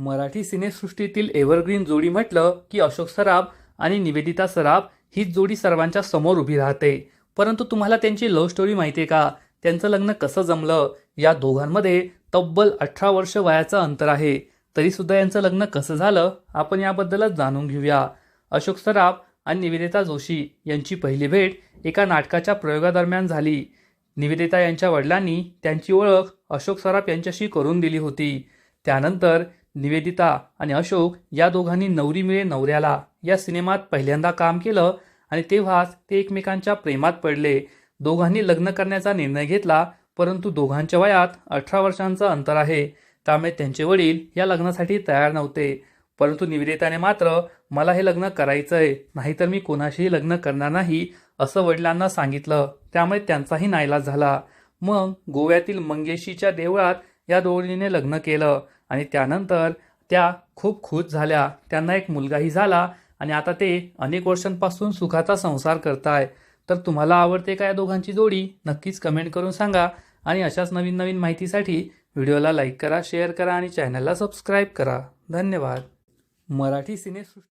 Marathi सिनेसृष्टीतील evergreen जोडी म्हटलं की अशोक सराफ आणि निवेदिता सराफ हीच जोडी सर्वांच्या समोर उभी राहते. परंतु तुम्हाला त्यांची लव्ह स्टोरी माहिती आहे का? त्यांचं लग्न कसं जमलं? या दोघांमध्ये तब्बल अठरा वर्ष वयाचं अंतर आहे. तरीसुद्धा यांचं लग्न कसं झालं? आपण याबद्दलच जाणून घेऊया. अशोक सराफ आणि निवेदिता जोशी यांची पहिली भेट एका नाटकाच्या प्रयोगादरम्यान झाली. निवेदिता यांच्या वडिलांनी त्यांची ओळख अशोक सराफ यांच्याशी करून दिली होती. त्यानंतर निवेदिता आणि अशोक या दोघांनी नवरी मिळे नवऱ्याला या सिनेमात पहिल्यांदा काम केलं आणि तेव्हाच ते एकमेकांच्या प्रेमात पडले. दोघांनी लग्न करण्याचा निर्णय घेतला परंतु दोघांच्या वयात अठरा वर्षांचं अंतर आहे. त्यामुळे त्यांचे वडील या लग्नासाठी तयार नव्हते. परंतु निवेदिताने मात्र मला हे लग्न करायचं आहे नाहीतर मी कोणाशीही लग्न करणार नाही असं वडिलांना सांगितलं. त्यामुळे त्यांचाही नाईलाज झाला. मग गोव्यातील मंगेशीच्या देवळात या दोघींनी लग्न केलं. आणि त्यानंतर त्या खूप खुश झाल्या. त्यांना एक मुलगाही झाला आणि आता ते अनेक वर्षांपासून सुखाचा संसार करताय. तर तुम्हाला आवडते का या दोघांची जोडी? नक्कीच कमेंट करून सांगा. आणि अशाच नवीन नवीन माहितीसाठी व्हिडिओला लाईक करा शेअर करा आणि चॅनलला सबस्क्राईब करा. धन्यवाद. मराठी सिनेसृष्टी